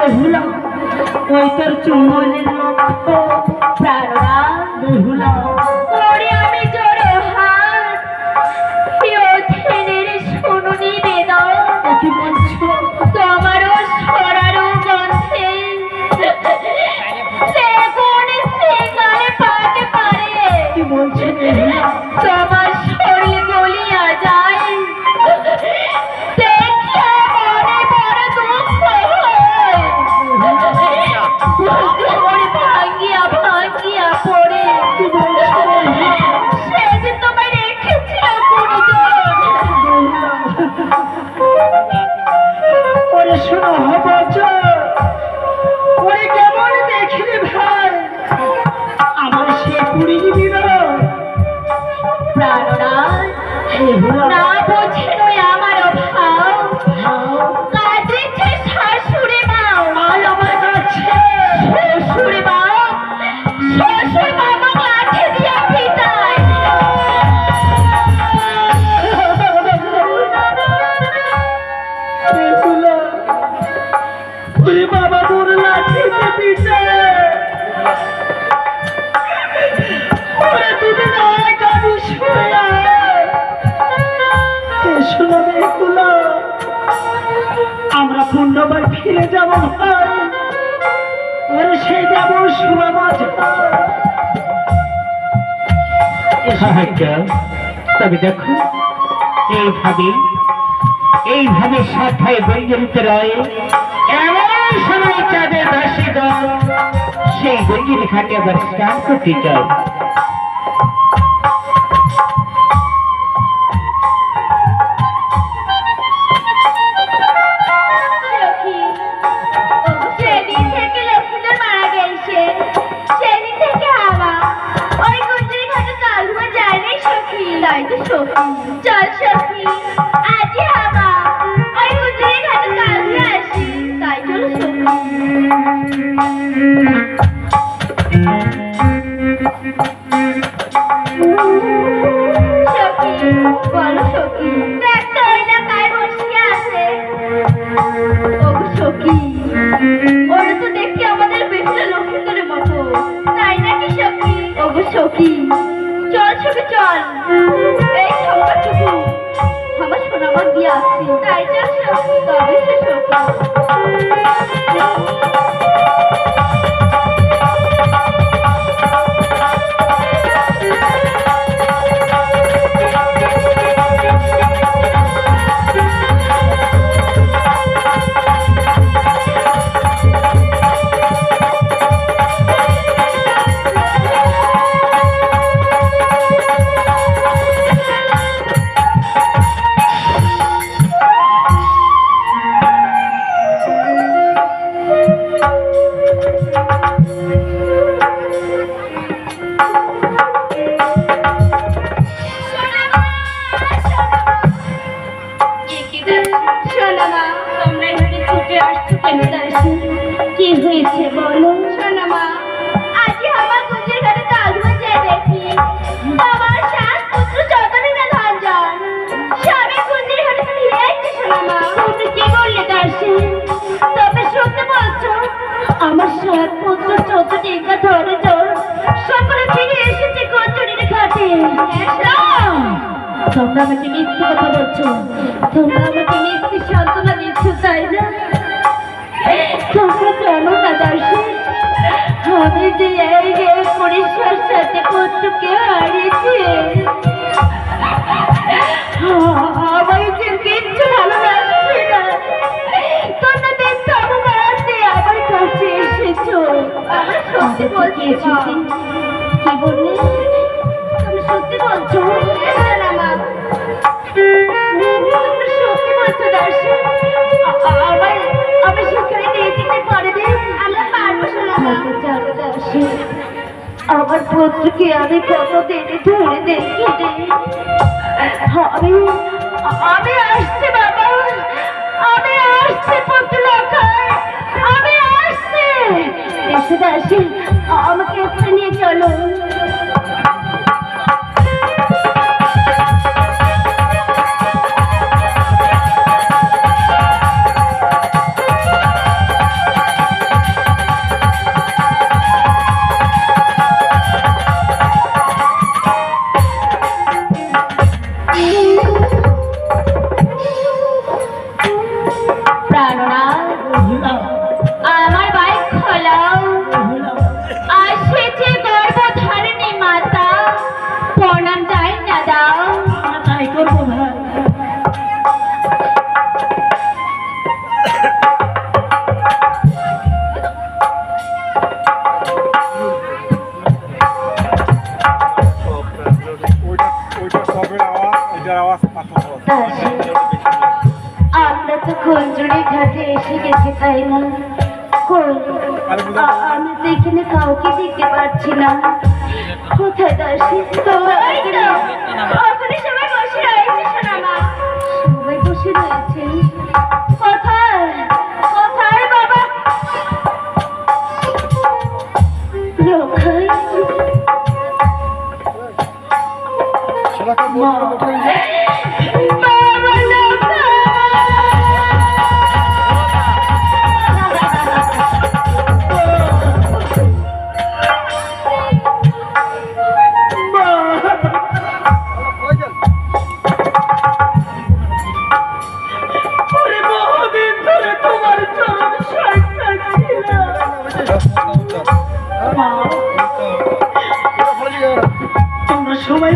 দেখি কেন বেহুলা ওই তোর আমরা পূর্ণবার ফিরে যাব ভাই যাব সুবামাজ তবে দেখো এইভাবে এইভাবে সাথায় বৈজরিত রয়ে এমন সময় চাঁদের দাসী দল, সেই বৈজরি ঘাটে আবার স্নান করতে চাও সখী চল এই সংবাদটুকু আমার সোনামার দিয়ে আসছি তাই চাষ তবে সে সখী দাসী কি হয়েছে বলো? সোনামা আজ আমার গুঞ্জের ঘরে কালুয়া যায় দেখি আমার সাত পুত্র, যতনে না ধান স্বামী গুঞ্জের ঘরে ফিরে আসছে সোনামা তুমি কি বললে দাসী তবে সত্যি বলছো, আমার সাত পুত্র টিকা ধরে জোর সকলে ফিরে এসেছে গুঞ্জরির ঘাটে। তোমরা আমাকে মিথ্যে কথা বলছো। তোমরা আমাকে মিথ্যে সান্ত্বনা দিচ্ছ, তাই না? তোমরা জানো না দাসী আমি পরিষ্কার সাথে পুত্রকে হারিয়েছি আমার পুত্রকে আমি কতদিন ধরে দেখিনি। আমি আমি আসছি বাবা। আমি আসছি পুত্র আমি আসছি। আমাকে আমাকে এটার তো ঘাটে এসে গেছি তাই না কই আমি তো এখানে কাউকে দেখতে পাচ্ছি না। কোথায় দাসী তোমরা সবাই বসে রয়েছে সোনামা সবাই বসে রয়েছে। কোথায়? কোথায় বাবা? লোকাই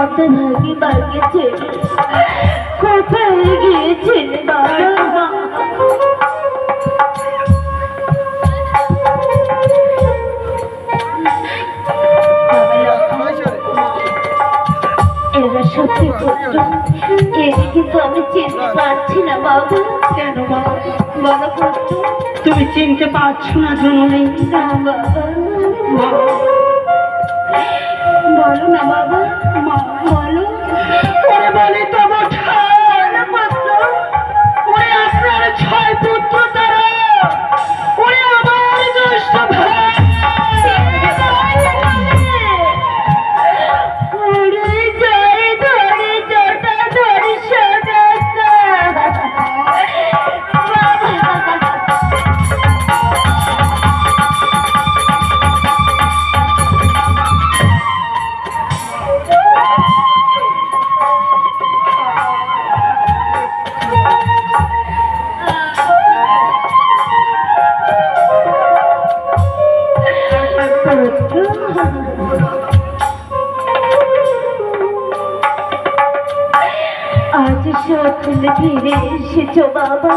হতভাগী বাড়িয়ে কোথায় গিয়েছিলে বাবা এরা সত্যি পুত্র একে কিন্তু আমি চিনতে পারছি না বাবু। কেন মা বলো পুত্র তুমি চিনতে পারছ না জননী না বাবা Oh, আজ স্বপ্ন ফিরে এসেছ বাবা।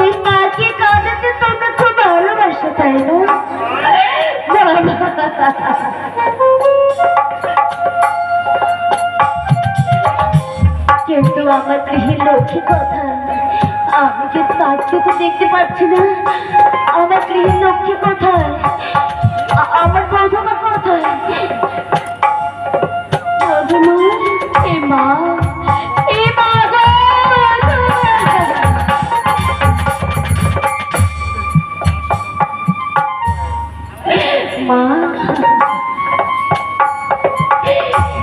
এই মাকে কাঁদাতে তোমরা খুব ভালোবাসো, তাই কিন্তু আমার গৃহের লক্ষ্মী কথা, আমি যে তাকে তো দেখতে পাচ্ছি না, আমার গৃহের লক্ষ্মী কোথায় আমার প্রথমা কোথায় প্রথমা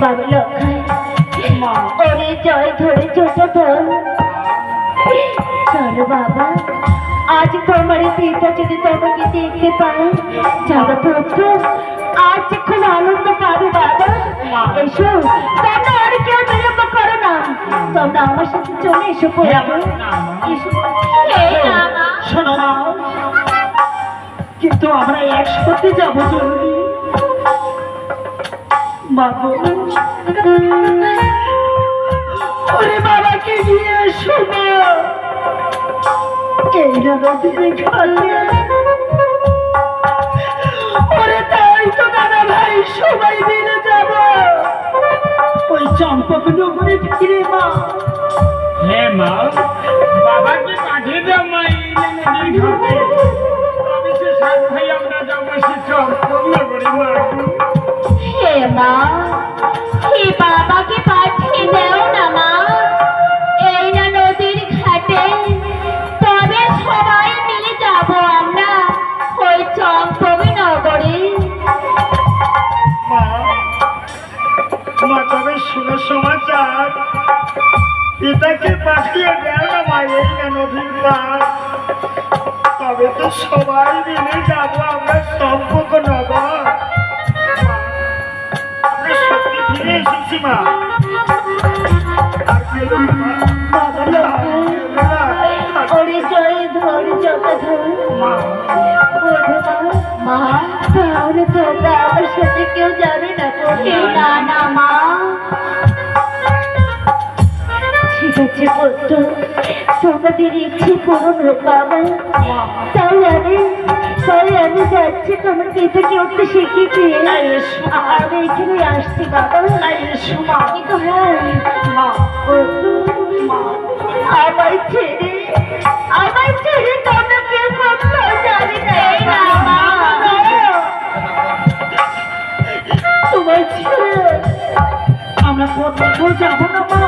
বাবা লক্ষায় মা ওরে জয় ধরে ছোট ধর চলো বাবা আজ তোমার পিতা যদি তোমাকে দেখতে পায় চলো পুত্র আজ খুব আনন্দ পাবে বাবা এসো তোমরা আর কেউ বিলম্ব করো না তোমরা আমার সাথে চলে এসো। শোনো কিন্তু আমরা একসাথে যাব বাবাকে তাই তো দাদা ভাই সবাই চম্পক নগরে ফিরে মা। হ্যাঁ মা বাবাকে পাঠিয়ে দাও মা এই ঘাটে? আমি সে সাত ভাই আমরা যাব সে চম্পক নগরে মা। হে মা হে বাবাকে পাঠিয়ে দাও না মা। এই না নদীর ঘাটে তবে সবাই মিলে যাব আমরা ওই চম্পবী নগরে। মা তবে শুনো সমাচার পিতাকে পাঠিয়ে দেয় না মা এই না নদীর তবে তো সবাই মিলে যাব আমরা সম্পর্ক এসেছি মা কেউ যাবে না কেউ না না মা ঠিক আছে তোমাদের ইচ্ছে পূরণ হোক বাবা। তাই আমি তাই আমি যাচ্ছি তোমার পিতাকে উঠতে শিখেছি আমি এখানে আসছি বাবা। কিন্তু হ্যাঁ পুত্র, আমায় ছেড়ে আমায় ছেড়ে তোমরা কেউ কোথাও যাবে না। মা। তোমার ছেড়ে আমরা কোথাও যাব না মা?